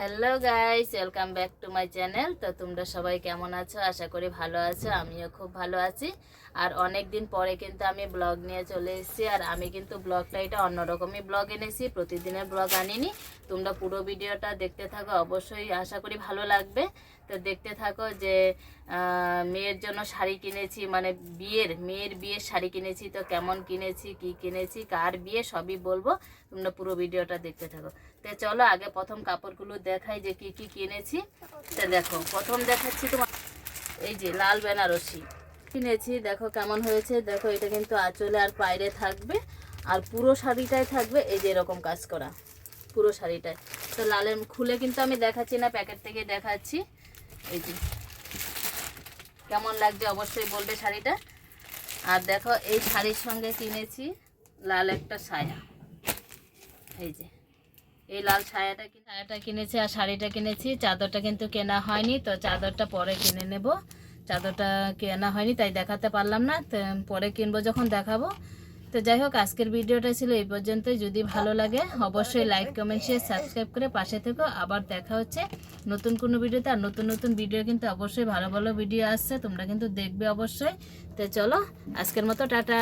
Hello guys welcome back to my channel তো তোমরা সবাই কেমন আছো? আশা করি ভালো আছো। আমিও খুব ভালো আছি। আর অনেক দিন পরে কিন্তু আমি ব্লগ নিয়ে চলে এসেছি। আর আমি কিন্তু ব্লগটা এটা অন্যরকমই ব্লগ এনেছি। প্রতিদিনের ব্লগ আনিনি। তোমরা পুরো ভিডিওটা দেখতে থাকো। অবশ্যই আশা করি ভালো লাগবে। তো দেখতে থাকো যে মেয়ের জন্য শাড়ি কিনেছি। মানে বিয়ের, মেয়ের বিয়ের শাড়ি কিনেছি। তো কেমন কিনেছি, কি কিনেছি, কার বিয়ে সবই বলব। তোমরা পুরো ভিডিওটা দেখতে থাকো। তো চলো আগে প্রথম কাপড়গুলো দেখাই যে কি কি কিনেছি। তো দেখো, প্রথম দেখাচ্ছি তোমার এই যে লাল বেনারসি। কিনেছি, দেখো কেমন হয়েছে। দেখো, এটা কিন্তু আঁচলে আর পায়রে থাকবে, আর পুরো শাড়িটাই থাকবে এই যে এরকম কাজ করা, পুরো শাড়িটায়। তো লালের খুলে কিন্তু আমি দেখাচ্ছি না, প্যাকেট থেকে দেখাচ্ছি। এই যে, কেমন লাগছে অবশ্যই বলবে শাড়িটা। আর দেখো, এই শাড়ির সঙ্গে কিনেছি লাল একটা সায়া। এই যে এই লাল ছায়াটা ছায়াটা কিনেছি আর শাড়িটা কিনেছি। চাদরটা কিন্তু কেনা হয়নি, তো চাদরটা পরে কিনে নেব। চাদরটা কেনা হয়নি, তাই দেখাতে পারলাম না। পরে কিনবো যখন দেখাবো। তো যাই হোক, আজকের ভিডিওটা ছিল এই পর্যন্তই। যদি ভালো লাগে, অবশ্যই লাইক কমেন্ট শেয়ার সাবস্ক্রাইব করে পাশে থেকো। আবার দেখা হচ্ছে নতুন কোনো ভিডিওতে। আর নতুন নতুন ভিডিও কিন্তু অবশ্যই ভালো ভালো ভিডিও আসছে, তোমরা কিন্তু দেখবে অবশ্যই। তো চলো, আজকের মতো, টাটা।